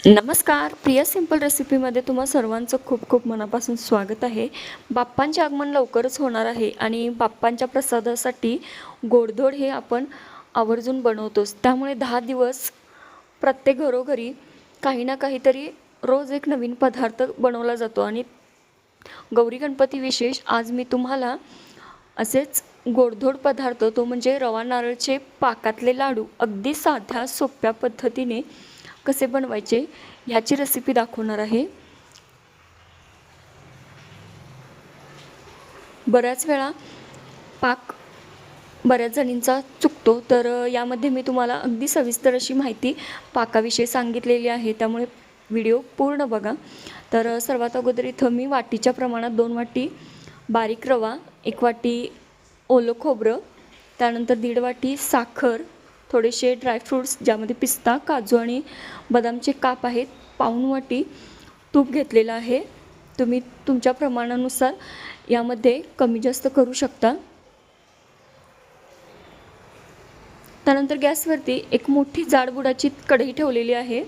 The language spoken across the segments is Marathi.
नमस्कार. प्रिया सिंपल रेसिपीमध्ये तुम्हा सर्वांचं खूप खूप मनापासून स्वागत आहे. बाप्पांचे आगमन लवकरच होणार आहे आणि बाप्पांच्या प्रसादासाठी गोडधोड हे आपण आवर्जून बनवतोच. त्यामुळे दहा दिवस प्रत्येक घरोघरी काही ना काहीतरी रोज एक नवीन पदार्थ बनवला जातो. आणि गौरी गणपती विशेष आज मी तुम्हाला असेच गोडधोड पदार्थ तो म्हणजे रवा नारळचे पाकातले लाडू अगदी साध्या सोप्या पद्धतीने कसे बनवायचे ह्याची रेसिपी दाखवणार आहे. बऱ्याच वेळा पाक बऱ्याच जणींचा चुकतो तर यामध्ये मी तुम्हाला अगदी सविस्तर अशी माहिती पाकाविषयी सांगितलेली आहे. त्यामुळे व्हिडिओ पूर्ण बघा. तर सर्वात अगोदर इथं मी वाटीच्या प्रमाणात दोन वाटी बारीक रवा एक वाटी ओलं खोबरं त्यानंतर दीड वाटी साखर थोडेसे ड्रायफ्रूट्स ज्यामध्ये पिस्ता काजू आणि बदामचे काप आहेत. पाऊण वाटी तूप घेतलेलं आहे. तुम्ही तुमच्या प्रमाणानुसार यामध्ये कमी जास्त करू शकता. त्यानंतर गॅसवरती एक मोठी जाड बुडाची कढई ठेवलेली आहे.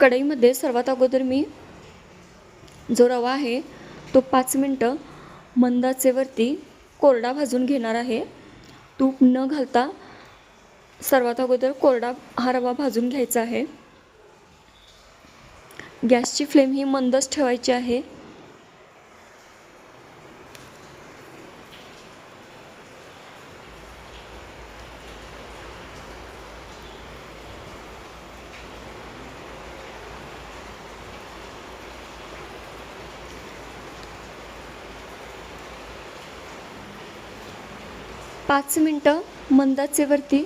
कढईमध्ये सर्वात अगोदर मी जो रवा आहे तो पाच मिनटं मंदाचेवरती कोरडा भाजून घेणार आहे. तूप न घालता सर्वात अगोदर कोरडा हा रवा भाजून घ्यायचा आहे. गॅसची फ्लेम ही मंदच ठेवायची आहे. पाच मिनटं मंदाचेवरती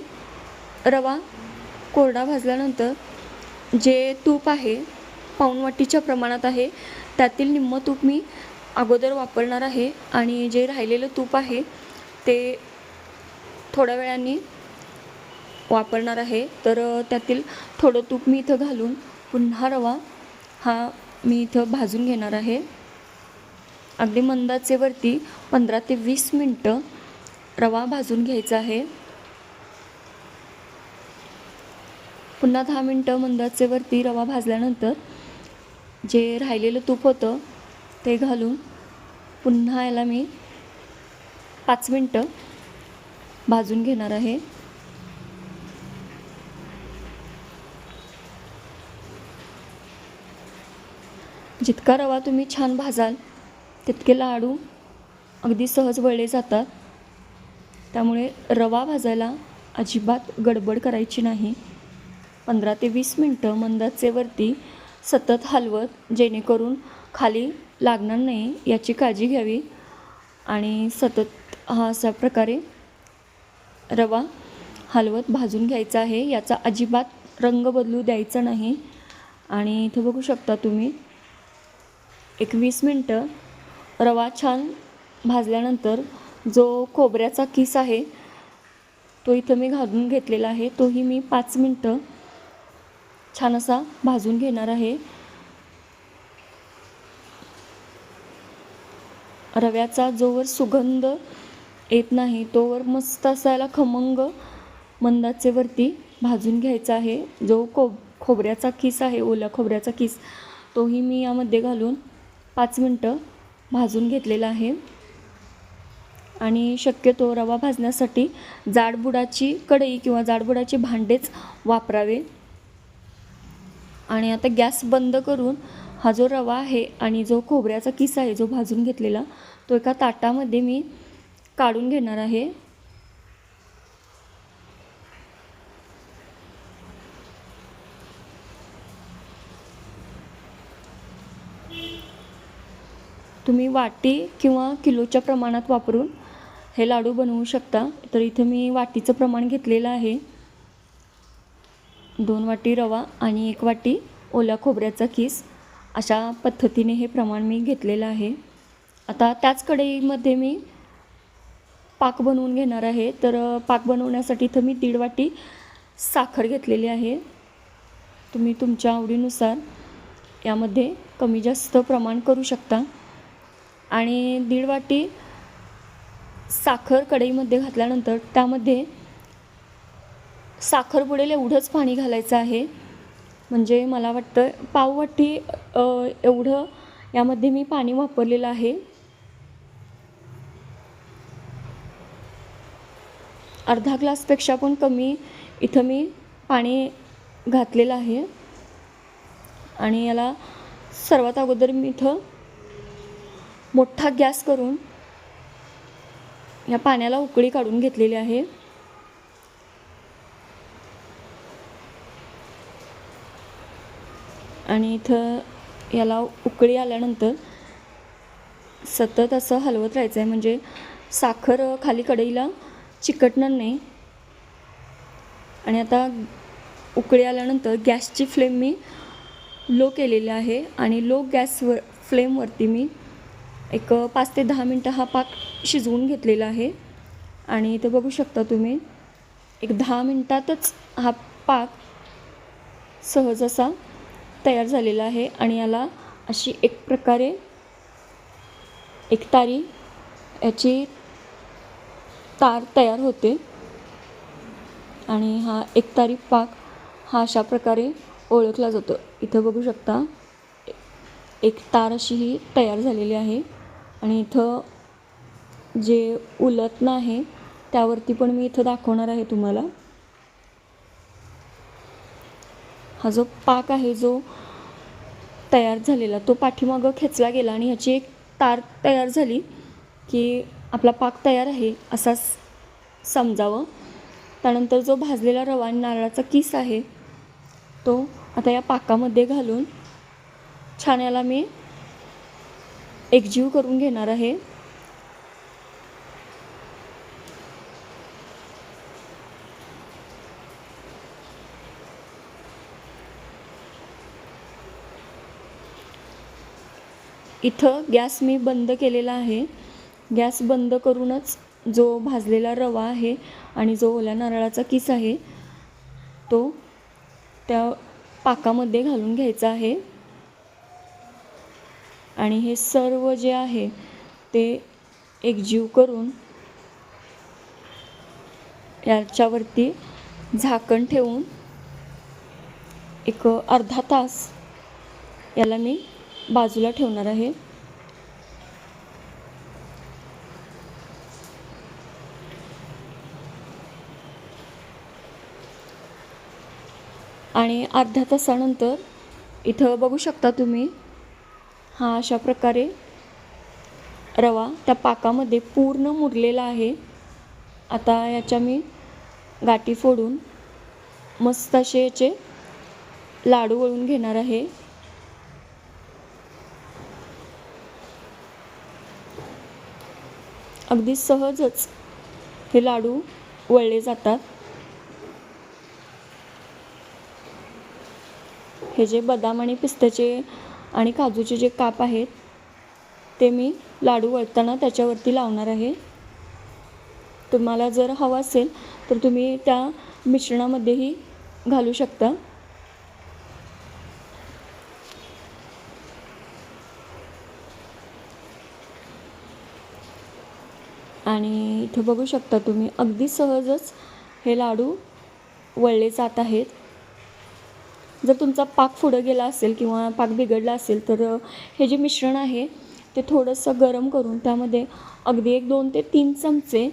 रवा कोरडा भाजल्यानंतर जे तूप आहे पाऊणवाटीच्या प्रमाणात आहे त्यातील निम्मं तूप मी अगोदर वापरणार आहे आणि जे राहिलेलं तूप आहे ते थोड्या वेळाने वापरणार आहे. तर त्यातील थोडं तूप मी इथं घालून पुन्हा रवा हा मी इथं भाजून घेणार आहे. अगदी मंदाचेवरती पंधरा ते वीस मिनटं रवा भाजून घ्यायचा आहे. पुन्हा दहा मिनटं मंदाचेवरती रवा भाजल्यानंतर जे राहिलेलं तूप होतं ते घालून पुन्हा याला मी पाच मिनटं भाजून घेणार आहे. जितका रवा तुम्ही छान भाजाल तितके लाडू अगदी सहज वळले जातात. त्यामुळे रवा भाजायला अजिबात गडबड करायची नाही. पंधरा ते वीस मिनटं मंदाचेवरती सतत हलवत जेणेकरून खाली लागणार नाही याची काळजी घ्यावी आणि सतत हा अशा प्रकारे रवा हलवत भाजून घ्यायचा आहे. याचा अजिबात रंग बदलू द्यायचा नाही. आणि इथं बघू शकता तुम्ही एक वीस मिनटं रवा छान भाजल्यानंतर जो खोबऱ्याचा किस आहे तो इथं मी घालून घेतलेला आहे. तोही मी पाच मिनटं छान असा भाजून घेणार आहे. रव्याचा जोवर सुगंध येत नाही तोवर मस्त असायला खमंग मंदाचेवरती भाजून घ्यायचा आहे. जो को खोबऱ्याचा किस आहे ओल्या खोबऱ्याचा किस तोही मी यामध्ये घालून पाच मिनटं भाजून घेतलेला आहे. आणि शक्यतो रवा भाजण्यासाठी जाडबुडाची कढई किंवा जाडबुडाचे भांडेच वापरावे. आणि आता गॅस बंद करून हा जो रवा आहे आणि जो खोबऱ्याचा किस आहे जो भाजून घेतलेला तो एका ताटामध्ये मी काढून घेणार आहे. तुम्ही वाटी किंवा किलोच्या प्रमाणात वापरून हे लाडू बनवू शकता. तर इथं मी वाटीचं प्रमाण घेतलेलं आहे. दोन वाटी रवा आणि एक वाटी ओल्या खोबऱ्याचा किस. अशा पद्धतीने हे प्रमाण मी घेतलेलं आहे. आता त्याच कढईमध्ये मी पाक बनवून घेणार आहे. तर पाक बनवण्यासाठी इथं मी दीड वाटी साखर घेतलेली आहे. तुम्ही तुमच्या आवडीनुसार यामध्ये कमी जास्त प्रमाण करू शकता. आणि दीड वाटी साखर कढईमध्ये घातल्यानंतर त्यामध्ये साखर बुडेल एवढंच पाणी घालायचं आहे. म्हणजे मला वाटतं पाववाटी एवढं यामध्ये मी पाणी वापरलेलं आहे. अर्धा ग्लासपेक्षा पण कमी इथं मी पाणी घातलेलं आहे. आणि याला सर्वात अगोदर मी इथं मोठा गॅस करून या पाण्याला उकळी काढून घेतलेली आहे. आणि इथं याला उकळी आल्यानंतर सतत असं हलवत राहायचं आहे म्हणजे साखर खाली कढईला चिकटणार नाही. आणि आता उकळी आल्यानंतर गॅसची फ्लेम मी लो केलेली आहे. आणि लो गॅसवर फ्लेमवरती मी एक पाच ते दहा मिनटं हा पाक शिजवून घेतलेला आहे. आणि इथं बघू शकता तुम्ही एक दहा मिनटातच हा पाक सहज असा तयार झालेला आहे. आणि याला अशी एक प्रकारे एक तारी याची तार तयार होते. आणि हा एक तारी पाक हा अशा प्रकारे ओळखला जातो. इथं बघू शकता एक तार अशी ही तयार झालेली आहे. आणि इथं जे उलटणं आहे त्यावरती पण मी इथं दाखवणार आहे तुम्हाला. हा जो पाक आहे जो तयार झालेला तो पाठीमागं खेचला गेला आणि ह्याची एक तार तयार झाली की आपला पाक तयार आहे असाच समजावं. त्यानंतर जो भाजलेला रवा आणि नारळाचा किस आहे तो आता या पाकामध्ये घालून छान याला मी एकजीव करून घेणार आहे. इथं गॅस मी बंद केलेला आहे. गॅस बंद करूनच जो भाजलेला रवा आहे आणि जो ओल्या नारळाचा किस आहे तो त्या पाकामध्ये घालून घ्यायचा आहे. आणि हे सर्व जे आहे ते एकजीव करून याच्यावरती झाकण ठेवून एक अर्धा तास याला मी बाजूला ठेवणार आहे. आणि अर्ध्या तासानंतर इथं बघू शकता तुम्ही हा अशा प्रकारे रवा त्या पाकामध्ये पूर्ण मुरलेला आहे. आता याच्या मी गाठी फोडून मस्त असे याचे लाडू वळून घेणार आहे. अगदी सहजच हे लाडू वळले जातात. हे जे बदाम आणि पिस्त्याचे आणि काजूचे जे काप आहेत ते मी लाडू वळताना त्याच्यावरती लावणार आहे. तुम्हाला जर हवं असेल तर तुम्ही त्या मिश्रणामध्येही घालू शकता. आणि इथं बघू शकता तुम्ही अगदी सहजच हे लाडू वळले जात आहेत. जर तुमचा पाक पुढं गेला असेल किंवा पाक बिघडला असेल तर हे जे मिश्रण आहे ते थोडंसं गरम करून त्यामध्ये अगदी एक दोन ते तीन चमचे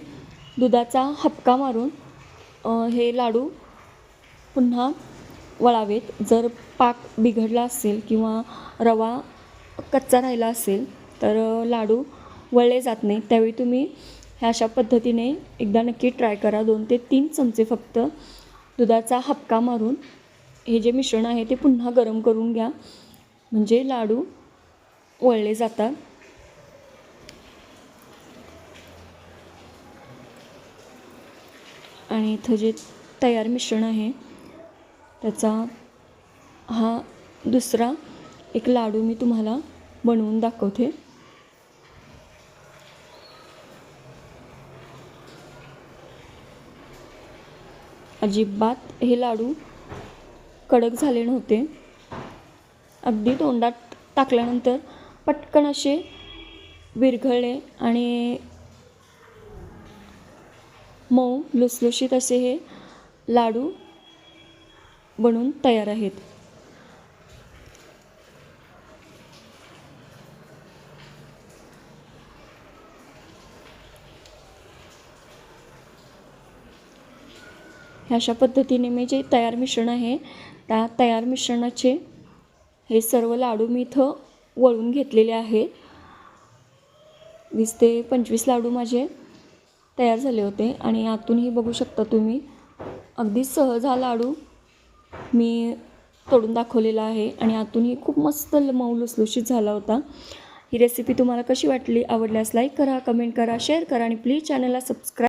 दुधाचा हपका मारून हे लाडू पुन्हा वळावेत. जर पाक बिघडला असेल किंवा रवा कच्चा राहिला असेल तर लाडू वळले जात नाही. त्यावेळी तुम्ही ह्या अशा पद्धतीने एकदा नक्की ट्राय करा. दोन ते तीन चमचे फक्त दुधाचा हपका मारून हे जे मिश्रण आहे ते पुन्हा गरम करून घ्या. म्हणजे लाडू वळले जातात. आणि इथं जे तयार मिश्रण आहे त्याचा हा दुसरा एक लाडू मी तुम्हाला बनवून दाखवते. अजिबात हे लाडू कडक झाले नव्हते. अगदी तोंडात टाकल्यानंतर पटकन असे विरघळले आणि मऊ लुसलुशीत असे हे लाडू बनून तयार आहेत. ह्या अशा पद्धतीने मी जे तयार मिश्रण आहे त्या तयार मिश्रणाचे हे सर्व लाडू मी इथं वळून घेतलेले आहे. वीस ते पंचवीस लाडू माझे तयार झाले होते आणि आतूनही बघू शकता तुम्ही अगदी सहज हा लाडू मी तोडून दाखवलेला आहे आणि आतूनही खूप मस्त मऊ लुसलुशीत झाला होता. ही रेसिपी तुम्हाला कशी वाटली आवडल्यास लाईक करा कमेंट करा शेअर करा आणि प्लीज चॅनलला सबस्क्राईब